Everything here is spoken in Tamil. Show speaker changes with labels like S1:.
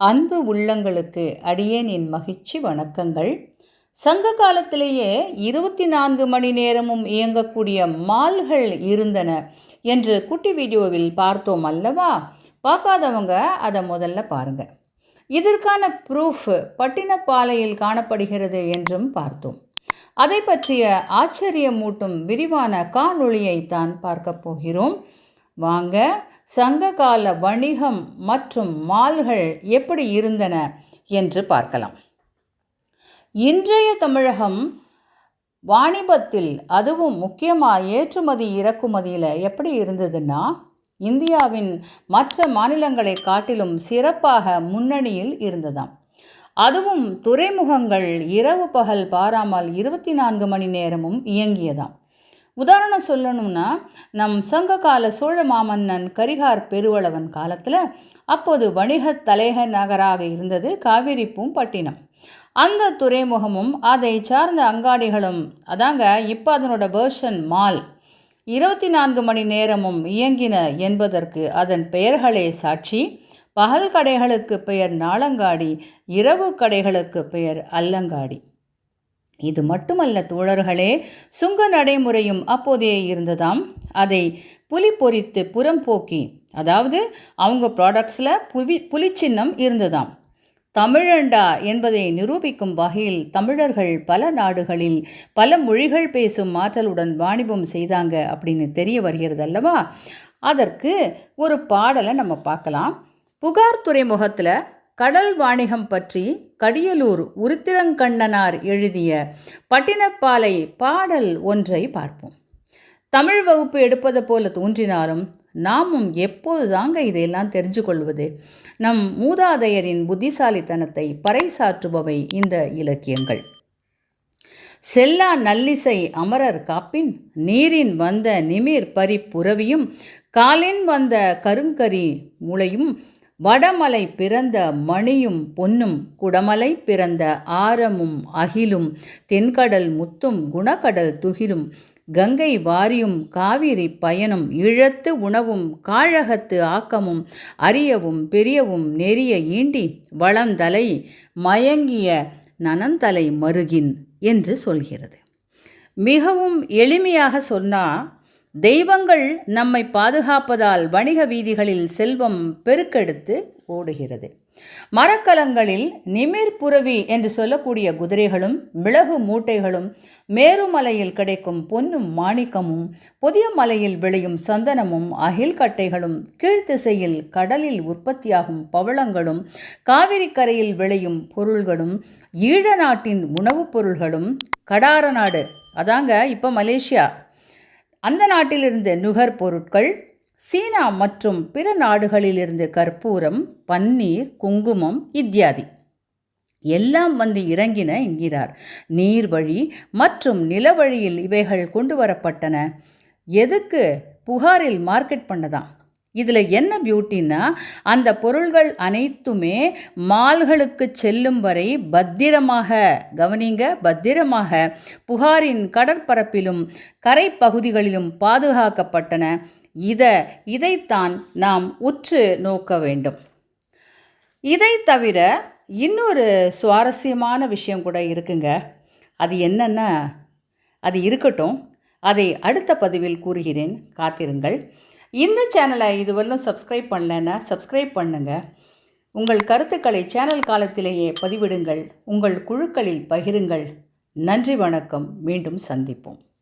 S1: அன்பு உள்ளங்களுக்கு அடியேனின் மகிழ்ச்சி வணக்கங்கள். சங்க காலத்திலேயே இருபத்தி நான்கு மணி நேரமும் இயங்கக்கூடிய மால்கள் இருந்தன என்று குட்டி வீடியோவில் பார்த்தோம் அல்லவா? பார்க்காதவங்க அதை முதல்ல பாருங்க. இதற்கான ப்ரூஃப் பட்டினப்பாலையில் காணப்படுகிறது என்றும் பார்த்தோம். அதை பற்றிய ஆச்சரியமூட்டும் விரிவான காணொளியை தான் பார்க்க போகிறோம். வாங்க சங்ககால வணிகம் மற்றும் மால்கள் எப்படி இருந்தன என்று பார்க்கலாம். இன்றைய தமிழகம் வாணிபத்தில் அதுவும் முக்கியமாக ஏற்றுமதி இறக்குமதியில் எப்படி இருந்ததுன்னா இந்தியாவின் மற்ற மாநிலங்களை காட்டிலும் சிறப்பாக முன்னணியில் இருந்ததாம். அதுவும் துறைமுகங்கள் இரவு பகல் பாராமல் இருபத்தி நான்கு மணி நேரமும் இயங்கியதாம். உதாரணம் சொல்லணும்னா நம் சங்ககால சோழ மாமன்னன் கரிகார் பெருவளவன் காலத்தில் அப்போது வணிக தலைக நகராக இருந்தது காவிரி பூம்பட்டினம். அந்த துறைமுகமும் அதை சார்ந்த அங்காடிகளும் அதாங்க இப்போ அதனோட வேர்ஷன் மால் இருபத்தி நான்கு மணி நேரமும் இயங்கின என்பதற்கு அதன் பெயர்களே சாட்சி. பகல் கடைகளுக்கு பெயர் நாளங்காடி இரவு கடைகளுக்கு பெயர் அல்லங்காடி. இது மட்டுமல்ல தோழர்களே சுங்க நடைமுறையும் அப்போதே இருந்ததாம். அதை புலி பொறித்து புறம் போக்கி அதாவது அவங்க ப்ராடக்ட்ஸில் புவி புலிச்சின்னம் இருந்ததாம். தமிழண்டா என்பதை நிரூபிக்கும் வகையில் தமிழர்கள் பல நாடுகளில் பல மொழிகள் பேசும் ஆற்றலுடன் வாணிபம் செய்தாங்க அப்படின்னு தெரிய வருகிறது அல்லவா அதற்கு ஒரு பாடலை நம்ம பார்க்கலாம். புகார் துறைமுகத்தில் கடல் வாணிகம் பற்றி கடியலூர் உருத்திரங்கண்ணனார் எழுதிய பட்டினப்பாலை பாடல் ஒன்றை பார்ப்போம். தமிழ் வகுப்பு எடுப்பது போல தோன்றினாலும் நாமும் எப்போது தாங்க இதையெல்லாம் தெரிஞ்சு கொள்வது நம் மூதாதையரின் புத்திசாலித்தனத்தை பறைசாற்றுபவை இந்த இலக்கியங்கள். செல்லா நல்லிசை அமரர் காப்பின் நீரின் வந்த நிமிர் பரி காலின் வந்த கருங்கரி முளையும் வடமலை பிறந்த மணியும் பொன்னும் குடமலை பிறந்த ஆரமும் அகிலும் தென்கடல் முத்தும் குணக்கடல் துகிலும் கங்கை வாரியும் காவிரி பயனும் இழத்து உணவும் காழகத்து ஆக்கமும் அரியவும் பெரியவும் நெறிய ஈண்டி வளந்தலை மயங்கிய நனந்தலை மருகின் என்று சொல்கிறது. மிகவும் எளிமையாக சொன்னால் தெய்வங்கள் நம்மை பாதுகாப்பதால் வணிக வீதிகளில் செல்வம் பெருக்கெடுத்து ஓடுகிறது. மரக்கலங்களில் நிமிர் புரவி என்று சொல்லக்கூடிய குதிரைகளும் மிளகு மூட்டைகளும் மேருமலையில் கிடைக்கும் பொன்னும் மாணிக்கமும் புதிய மலையில் விளையும் சந்தனமும் அகில் கட்டைகளும் கீழ்த்திசையில் கடலில் உற்பத்தியாகும் பவளங்களும் காவிரி கரையில் விளையும் பொருள்களும் ஈழ நாட்டின் உணவுப் பொருள்களும் கடார நாடு. அதாங்க இப்போ மலேசியா. அந்த நாட்டிலிருந்து நுகர் பொருட்கள் சீனா மற்றும் பிற நாடுகளிலிருந்து கற்பூரம் பன்னீர் குங்குமம் இத்தியாதி. எல்லாம் வந்து இறங்கின என்கிறார். நீர்வழி மற்றும் நிலவழியில் இவைகள் கொண்டு வரப்பட்டன. எதுக்கு? புகாரில் மார்க்கெட் பண்ணதான். இதில் என்ன பியூட்டின்னா அந்த பொருள்கள் அனைத்துமே மால்களுக்கு செல்லும் வரை பத்திரமாக கவனிங்க பத்திரமாக புகாரின் கடற்பரப்பிலும் கரை பகுதிகளிலும் பாதுகாக்கப்பட்டன. இதை இதைத்தான் நாம் உற்று நோக்க வேண்டும். இதை தவிர இன்னொரு சுவாரஸ்யமான விஷயம் கூட இருக்குங்க. அது என்னென்னா அது இருக்கட்டும். அதை அடுத்த பதிவில் கூறுகிறேன். காத்திருங்கள். இந்த சேனலை இதுவரையிலும் சப்ஸ்கிரைப் பண்ணலைன்னா சப்ஸ்கிரைப் பண்ணுங்கள் உங்கள் கருத்துக்களை சேனல் காலத்திலேயே பதிவிடுங்கள். உங்கள் குழுக்களில் பகிருங்கள். நன்றி வணக்கம். மீண்டும் சந்திப்போம்.